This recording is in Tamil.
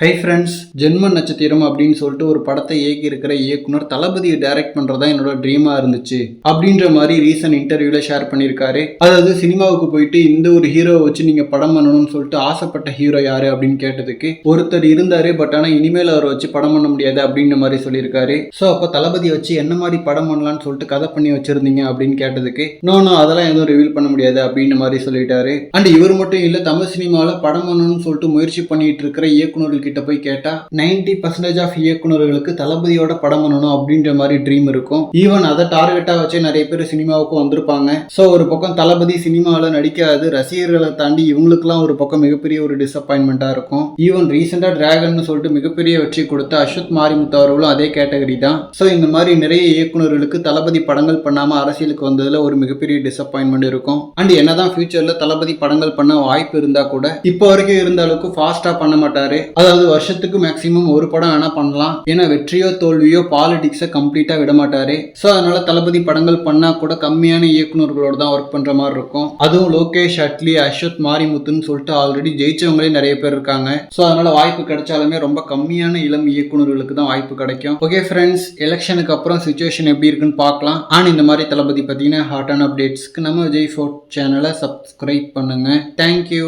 ஹை ஃப்ரெண்ட்ஸ் ஜென்ம நட்சத்திரம் அப்படின்னு சொல்லிட்டு ஒரு படத்தை இயக்கி இருக்கிற இயக்குனர் தளபதியை டைரக்ட் பண்றதா என்னோட ட்ரீமா இருந்துச்சு. அப்படின்ற மாதிரி ரீசன்ட் இன்டர்வியூல ஷேர் பண்ணியிருக்காரு. அதாவது சினிமாவுக்கு போயிட்டு இந்த ஒரு ஹீரோவை வச்சு நீங்க படம் பண்ணணும்னு சொல்லிட்டு ஆசைப்பட்ட ஹீரோ யாரு அப்படின்னு கேட்டதுக்கு ஒருத்தர் இருந்தாரு பட் ஆனா இனிமேல் அவரை வச்சு படம் பண்ண முடியாது அப்படின்ற மாதிரி சொல்லியிருக்காரு. ஸோ அப்போ தளபதி வச்சு என்ன மாதிரி படம் பண்ணலாம்னு சொல்லிட்டு கதை பண்ணி வச்சிருந்தீங்க அப்படின்னு கேட்டதுக்கு நோ நோ அதெல்லாம் எதுவும் ரிவீல் பண்ண முடியாது அப்படின்ற மாதிரி சொல்லிட்டாரு. அண்ட் இவர் மட்டும் இல்ல தமிழ் சினிமாவில் படம் பண்ணணும்னு சொல்லிட்டு முயற்சி பண்ணிட்டு இருக்கிற இயக்குனர்கள் கிட்ட போய் கேட்டா 90% பர்சன்டேஜ் ஆஃப் இயக்குனர்களுக்கு தளபதியோட படம் பண்ணணும் அப்படின்ற மாதிரி ட்ரீம் இருக்கும். ஈவன் அதை டார்கெட்டா வச்சே நிறைய பேர் சினிமாவுக்கு வந்திருப்பாங்க. ஸோ ஒரு பக்கம் தளபதி சினிமாவில் நடிக்காது ரசிகர்களை தாண்டி இவங்களுக்குலாம் ஒரு பக்கம் மிகப்பெரிய ஒரு டிசப்பாயின்மெண்ட்டாக இருக்கும். ஈவன் ரீசெண்டாக டிராகன் சொல்லிட்டு மிகப்பெரிய வெற்றி கொடுத்த அஸ்வத் மாரிமுத்து அவர்களும் அதே கேட்டகரி தான். ஸோ இந்த மாதிரி நிறைய இயக்குனர்களுக்கு தளபதி படங்கள் பண்ணாமல் அரசியலுக்கு வந்ததில் ஒரு மிகப்பெரிய டிசப்பாயின்மெண்ட் இருக்கும். அண்ட் என்னதான் ஃபியூச்சரில் தளபதி படங்கள் பண்ண வாய்ப்பு இருந்தால் கூட இப்போ வரைக்கும் இருந்த அளவுக்கு ஃபாஸ்ட்டாக பண்ண மாட்டாரு. அதாவது வருஷத்துக்கு மேக்ஸிமம் ஒரு படம் வேணா பண்ணலாம். ஏன்னா வெற்றியோ தோல்வியோ பாலிடிக்ஸை கம்ப்ளீட்டாக விடமாட்டாரு. ஸோ அதனால தளபதி படங்கள் பண்ணா கூட கம்மியான இயக்குநர்களோட தான் ஒர்க் பண்ற மாதிரி இருக்கும். அதுவும் லோகேஷ் அட்லி அஸ்வத் மாரிமுத்துன்னு சொல்லிட்டு ஆல்ரெடி ஜெயிச்சவங்களே நிறைய பேர் இருக்காங்க. ஸோ அதனால வாய்ப்பு கிடைச்சாலுமே ரொம்ப கம்மியான இளம் இயக்குனர்களுக்கு தான் வாய்ப்பு கிடைக்கும். ஓகே ஃப்ரெண்ட்ஸ் எலெக்ஷனுக்கு அப்புறம் சுச்சுவேஷன் எப்படி இருக்குன்னு பார்க்கலாம். ஆனால் இந்த மாதிரி தளபதி பார்த்தீங்கன்னா ஹாட்டான அப்டேட்ஸ்க்கு நம்ம விஜய் ஃபோர்ட் சேனலை சப்ஸ்கிரைப் பண்ணுங்க. Thank you